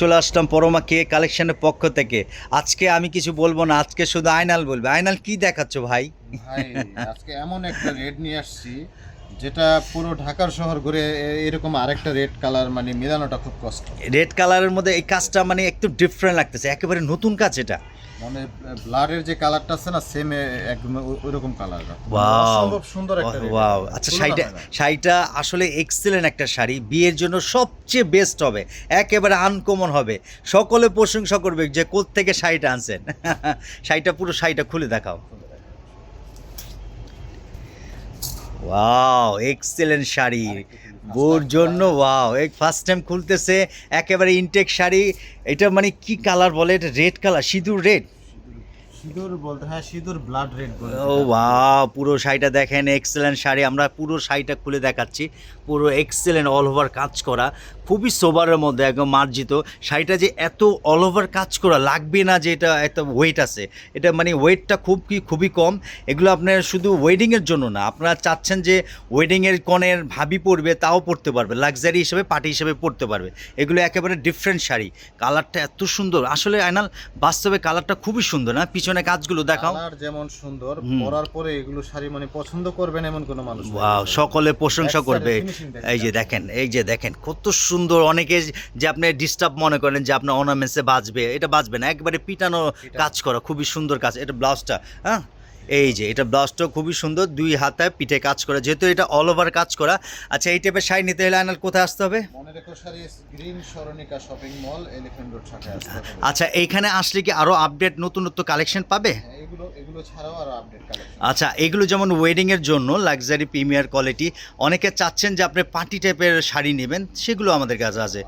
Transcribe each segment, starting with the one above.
চলে আসলাম পরমা কে কালেকশনের পক্ষ থেকে। আজকে আমি কিছু বলব না, আজকে শুধু আয়নাল বলবে। আয়নাল কি দেখাচ্ছ ভাই? আজকে এমন একটা রেড নিয়ে আসছি। যেটা পুরো ঢাকার শহর ঘুরে এরকম আরেকটা রেড কালার মানে মেলানোটা খুব কষ্ট। রেড কালারের মধ্যে এই কাজটা মানে একটু ডিফারেন্ট লাগতেছে একেবারে নতুন কাজ এটা। মানে যে কালারটা আছে না সেম একদম ওইরকম কালার. অসম্ভব সুন্দর একটা ওয়াও আচ্ছা শাড়িটা শাড়িটা আসলে এক্সেলেন্ট একটা শাড়ি। বিয়ের জন্য সবচেয়ে বেস্ট হবে। একেবারে আনকমন হবে। সকলে প্রশংসা করবে যে থেকে শাড়িটা আনছেন। শাড়িটা পুরো শাড়িটা খুলে দেখাও। Wow excellent sari. বোর জন্য ওয়াও এই ফার্স্ট টাইম খুলতেছে একেবারে ইনটেক শাড়ি। এটা মানে কি কালার বলে? এটা রেড কালার সিঁদুর রেড সিঁদুর বলতে হ্যাঁ সিঁদুর ব্লাড রেড ও ওয়াও পুরো শাড়িটা দেখেন এক্সেলেন্ট শাড়ি। আমরা পুরো শাড়িটা খুলে দেখাচ্ছি। পুরো এক্সেলেন্ট অল ওভার কাজ করা। খুবই সোবারের মধ্যে, একদম মার্জিত। শাড়িটা যে এত অল ওভার কাজ করা, লাগবে না যে এটা এত ওয়েট আছে। এটা মানে ওয়েটটা খুব কি, খুবই কম। এগুলো আপনার শুধু ওয়েডিংয়ের জন্য না। আপনারা চাচ্ছেন যে ওয়েডিংয়ের কনের ভাবি পরবে, তাও পরতে পারবে। লাক্সারি হিসেবে পার্টি হিসেবে পরতে পারবে। এগুলো একেবারে ডিফারেন্ট শাড়ি। কালারটা এত সুন্দর। আসলে, আয়নাল, বাস্তবে কালারটা খুবই সুন্দর, না? পিছনে কাজগুলো দেখাও কালার যেমন সুন্দর। পরার পরে এগুলো শাড়ি মানে পছন্দ করবেন এমন কোনো মানুষ। ওয়াও সকলে প্রশংসা করবে এই যে দেখেন এই যে দেখেন কত সুন্দর অনেকে যে আপনি ডিস্টার্ব মনে করেন যে আপনার অর্নামেন্টসে বাজবে এটা বাজবে না একবারে পিটানো পিটানো। কাজ করা খুবই সুন্দর কাজ এটা ব্লাউজটা হ্যাঁ এই যে এটা ব্লাউজটাও খুবই সুন্দর দুই হাতে পিঠে কাজ করা যেহেতু এটা অল ওভার কাজ করা। আচ্ছা এই টাইপের শাড়ি নিতে হলে আনাল কোথায় আসতে হবে? মনে রেখো sari green Swarnika shopping mall elephant road শাখায় আসতে আচ্ছা এইখানে আসলে কি আরও আপডেট নতুন নতুন কালেকশন পাবে? হ্যাঁ, এগুলো এগুলো ছাড়াও আরও আপডেট কালেকশন আচ্ছা এগুলো যেমন ওয়েডিংয়ের জন্য লাক্সারি প্রিমিয়ার কোয়ালিটি অনেকে চাচ্ছেন যে আপনি পার্টি টাইপের শাড়ি নেবেন সেগুলো আমাদের কাছে আছে।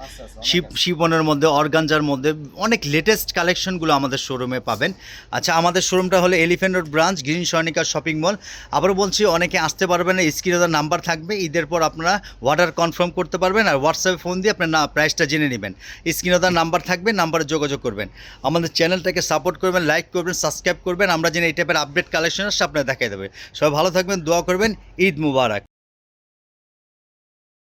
শিব শিবনের মধ্যে অর্গানজার মধ্যে অনেক লেটেস্ট কালেকশনগুলো আমাদের শোরুমে পাবেন। আচ্ছা আমাদের শোরুমটা হলো elephant road branch green Swarnika shopping mall আবারও বলছি, অনেকে আসতে পারবেন না স্ক্রিনে তার নাম্বার থাকবে। ঈদের পর আপনারা অর্ডার কনফার্ম করতে পারবেন আর হোয়াটসঅ্যাপে ফোন দিয়ে আপনার না প্রাইসটা জেনে নেবেন। স্ক্রিনে তার নাম্বার থাকবে নাম্বারে যোগাযোগ করবেন। আমাদের চ্যানেলটাকে সাপোর্ট করবেন লাইক করবেন সাবস্ক্রাইব করবেন। আমরা যেন এই টাইপের আপডেট কালেকশন আসছে আপনার দেখাই দেবে। সবাই ভালো থাকবেন, দোয়া করবেন, ঈদ মুবারক।